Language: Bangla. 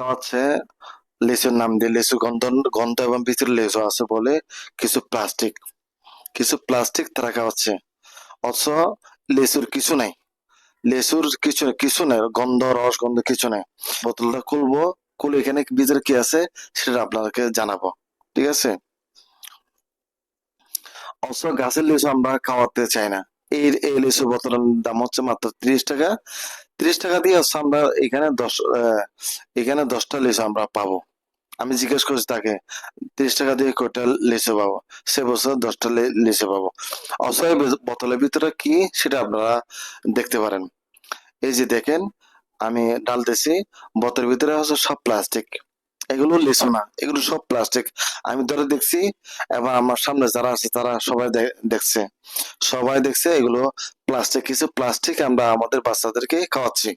খাওয়াচ্ছে লেচুর নাম দিয়ে লেচু গন্ধ গন্ধ এবং ভিতরে লেচু আছে বলে কিছু প্লাস্টিক কিছু প্লাস্টিক তারা খাওয়াচ্ছে অথচ লেচুর কিছু নাই। লেচুর কিছু কিছু নাই, গন্ধ, রস, গন্ধ কিছু নাই। বোতলটা খুলবো, খুলে এখানে ভিতরে কি আছে সেটা আপনাদেরকে জানাব। ঠিক আছে? অথচ গাছের লিচু আমরা খাওয়াতে চাই না। এই এই লিচু বোতলের দাম হচ্ছে মাত্র ত্রিশ টাকা। ত্রিশ টাকা দিয়ে হচ্ছে আমরা এখানে দশ এখানে দশটা লিচু আমরা পাবো। আমি জিজ্ঞেস করছি তাকে, তিরিশ টাকা দিয়ে কয়টা লিচু পাবো? সে বছর দশটা লিচু পাবো। অসহায় বোতলের ভিতরে কি সেটা আপনারা দেখতে পারেন। এই যে দেখেন, আমি ডালতেছি, বোতলের ভিতরে হচ্ছে সব প্লাস্টিক এগুলো লিচু না, এগুলো সব প্লাস্টিক আমি ধরে দেখছি, এবং আমার সামনে যারা আছে তারা সবাই দেখছে। সবাই দেখছে এগুলো প্লাস্টিক কিছু প্লাস্টিক আমরা আমাদের বাচ্চাদেরকে খাওয়াচ্ছি।